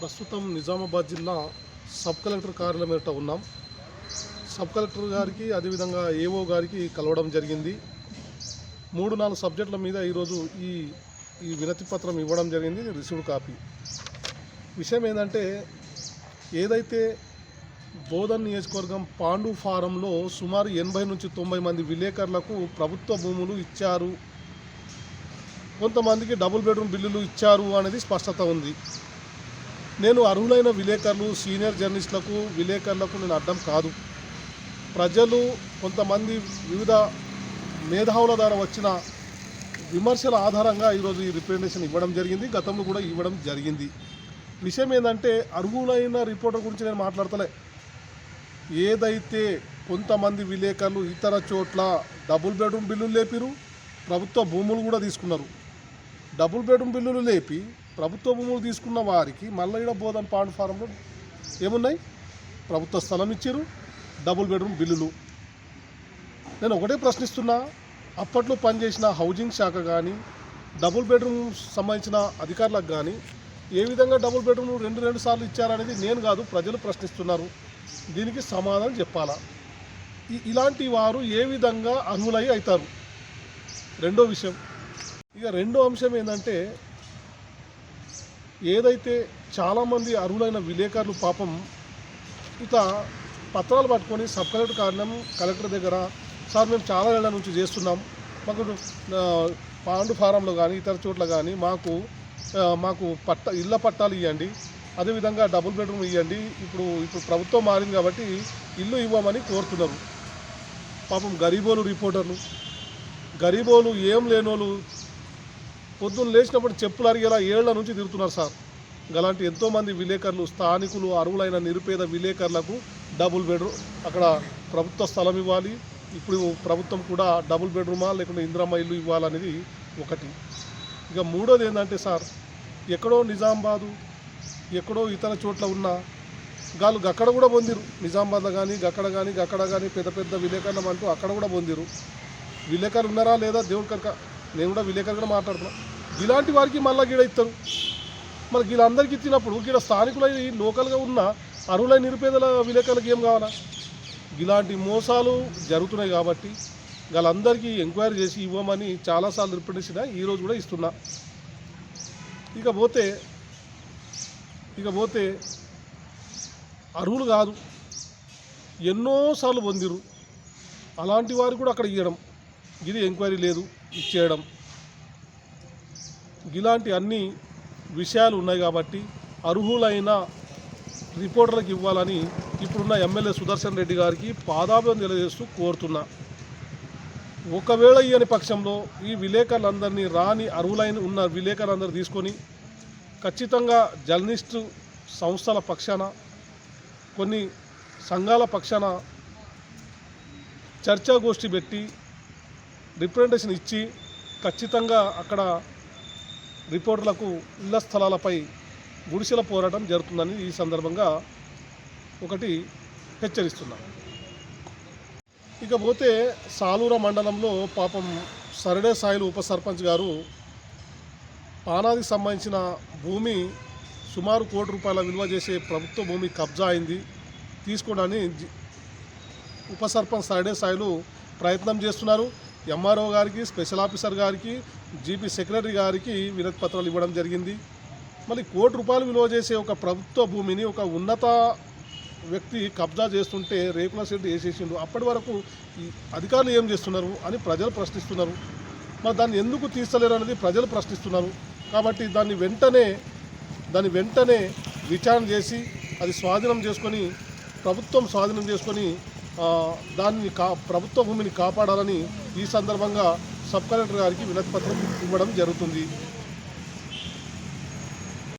ప్రస్తుతం నిజామాబాద్ జిల్లా sub collector కార్యాలయం ఎదుట ఉన్నాం. సబ్ కలెక్టర్ గారికి అదేవిధంగా ఏఓ గారికి కలవడం జరిగింది. మూడు నాలుగు సబ్జెక్టుల మీద ఈరోజు ఈ ఈ వినతి పత్రం ఇవ్వడం జరిగింది రిసీవ్డ్ కాపీ. విషయం ఏంటంటే ఏదైతే బోధన్ నియోజకవర్గం పాండు ఫారంలో సుమారు ఎనభై నుంచి తొంభై మంది విలేకరులకు ప్రభుత్వ భూములు ఇచ్చారు కొంతమందికి డబుల్ బెడ్రూమ్ బిల్లులు ఇచ్చారు అనేది స్పష్టత ఉంది. నేను అర్హులైన విలేకరులు సీనియర్ జర్నలిస్టులకు విలేకరులకు నేను అర్థం కాదు. ప్రజలు కొంతమంది వివిధ మేధావుల ద్వారా వచ్చిన విమర్శల ఆధారంగా ఈరోజు ఈ రిప్రజెంటేషన్ ఇవ్వడం జరిగింది గతంలో కూడా ఇవ్వడం జరిగింది. విషయం ఏంటంటే అర్హులైన రిపోర్టర్ గురించి నేను మాట్లాడతలే. ఏదైతే కొంతమంది విలేకరులు ఇతర చోట్ల డబుల్ బెడ్రూమ్ బిల్లులు లేపిరు ప్రభుత్వ భూములు కూడా తీసుకున్నారు. డబుల్ బెడ్రూమ్ బిల్లులు లేపి ప్రభుత్వ భూములు తీసుకున్న వారికి మళ్ళీ ఇక్కడ బోధన్ పాండ్ ఫారంలో ఏమున్నాయి? ప్రభుత్వ స్థలం ఇచ్చారు డబుల్ బెడ్రూమ్ బిల్లులు. నేను ఒకటే ప్రశ్నిస్తున్నా అప్పట్లో పనిచేసిన హౌజింగ్ శాఖ కానీ డబుల్ బెడ్రూమ్ సంబంధించిన అధికారులకు కానీ ఏ విధంగా డబుల్ బెడ్రూమ్ రెండు రెండు సార్లు ఇచ్చారనేది నేను కాదు ప్రజలు ప్రశ్నిస్తున్నారు. దీనికి సమాధానం చెప్పాలా? ఇలాంటి వారు ఏ విధంగా అర్హులై అవుతారు? రెండో విషయం. ఇక రెండో అంశం ఏంటంటే ఏదైతే చాలామంది అర్హులైన విలేకరులు పాపం ఇక పత్రాలు పట్టుకొని సబ్ కలెక్టర్ కారణం కలెక్టర్ దగ్గర సార్ మేము చాలా నెలల నుంచి చేస్తున్నాం. మాకు పాండు ఫారంలో కానీ ఇతర చోట్ల కానీ మాకు మాకు పట్ట ఇళ్ళ పట్టాలు ఇవ్వండి అదేవిధంగా డబుల్ బెడ్రూమ్ ఇవ్వండి ఇప్పుడు ఇప్పుడు ప్రభుత్వం మారింది కాబట్టి ఇల్లు ఇవ్వమని కోరుతున్నారు. పాపం గరీబోలు రిపోర్టర్లు. గరీబోలు ఏం లేనోళ్ళు పొద్దున్న లేచినప్పుడు చెప్పులు అరిగేలా ఏళ్ళ నుంచి తిరుగుతున్నారు సార్. అలాంటి ఎంతోమంది విలేకరులు స్థానికులు అరువులైన నిరుపేద విలేకరులకు డబుల్ బెడ్రూమ్ అక్కడ ప్రభుత్వ స్థలం ఇవ్వాలి. ఇప్పుడు ప్రభుత్వం కూడా డబుల్ బెడ్రూమా లేకుంటే ఇందిరమ్మ ఇల్లు ఇవ్వాలనేది ఒకటి. ఇక మూడోది ఏంటంటే సార్ ఎక్కడో నిజామాబాదు ఎక్కడో ఇతర చోట్ల ఉన్న గాలు గక్కడ కూడా పొందిరు. నిజామాబాద్లో కానీ గక్కడ కానీ గక్కడ కానీ పెద్ద పెద్ద విలేకరులం అంటూ అక్కడ కూడా పొందిరు. విలేకరులు ఉన్నారా లేదా దేవుడి కనుక? నేను కూడా విలేకరుగా మాట్లాడుతున్నాను ఇలాంటి వారికి మళ్ళీ గీడ ఇస్తారు మరి వీళ్ళందరికీ ఇచ్చినప్పుడు గీడ స్థానికులై లోకల్గా ఉన్న అర్హులై నిరుపేదల విలేకరులకు ఏం కావాలా? ఇలాంటి మోసాలు జరుగుతున్నాయి కాబట్టి వాళ్ళందరికీ ఎంక్వైరీ చేసి ఇవ్వమని చాలాసార్లు రిప్రజెంటేషన్ ఈరోజు కూడా ఇస్తున్నా. ఇకపోతే ఇకపోతే అర్హులు కాదు ఎన్నోసార్లు పొందిరు అలాంటి వారు కూడా అక్కడ ఇవ్వడం ఇది ఎంక్వైరీ లేదు ఇచ్చేయడం ఇలాంటి అన్ని విషయాలు ఉన్నాయి కాబట్టి అర్హులైన రిపోర్టర్లకు ఇవ్వాలని ఇప్పుడున్న ఎమ్మెల్యే సుదర్శన్ రెడ్డి గారికి పాదాభం తెలియజేస్తూ కోరుతున్నా. ఒకవేళ ఇయని పక్షంలో ఈ విలేకరులందరినీ రాని అర్హులైన ఉన్న విలేకరులందరూ తీసుకొని ఖచ్చితంగా జర్నలిస్టు సంస్థల పక్షాన కొన్ని సంఘాల పక్షాన చర్చాగోష్ఠి పెట్టి రిప్రజెంటేషన్ ఇచ్చి ఖచ్చితంగా అక్కడ రిపోర్టర్లకు ఇళ్ళ స్థలాలపై గుడిసెల పోరాటం జరుగుతుందని ఈ సందర్భంగా ఒకటి హెచ్చరిస్తున్నారు ఇకపోతే సాలూర మండలంలో పాపం సరడే సాయిలు ఉప సర్పంచ్ గారు పానాదికి సంబంధించిన భూమి సుమారు కోటి రూపాయల విలువ చేసే ప్రభుత్వ భూమి కబ్జా అయింది. తీసుకోవడానికి ఉప సర్పంచ్ సరడే సాయిలు ప్రయత్నం చేస్తున్నారు. ఎంఆర్ఓ గారికి స్పెషల్ ఆఫీసర్ గారికి జీపీ సెక్రటరీ గారికి వినతి పత్రాలు ఇవ్వడం జరిగింది. మళ్ళీ కోటి రూపాయలు విలువ చేసే ఒక ప్రభుత్వ భూమిని ఒక ఉన్నత వ్యక్తి కబ్జా చేస్తుంటే రేకుల షెడ్ వేసేసిండు. అప్పటి వరకు అధికారులు ఏం చేస్తున్నారు అని ప్రజలు ప్రశ్నిస్తున్నారు. మరి దాన్ని ఎందుకు తీస్తలేరు అనేది ప్రజలు ప్రశ్నిస్తున్నారు. కాబట్టి దాన్ని వెంటనే దాన్ని వెంటనే విచారణ చేసి అది స్వాధీనం చేసుకొని ప్రభుత్వం స్వాధీనం చేసుకొని దాన్ని కా ప్రభుత్వ భూమిని కాపాడాలని ఈ సందర్భంగా సబ్ కలెక్టర్ గారికి వినతి పత్రం ఇవ్వడం జరుగుతుంది.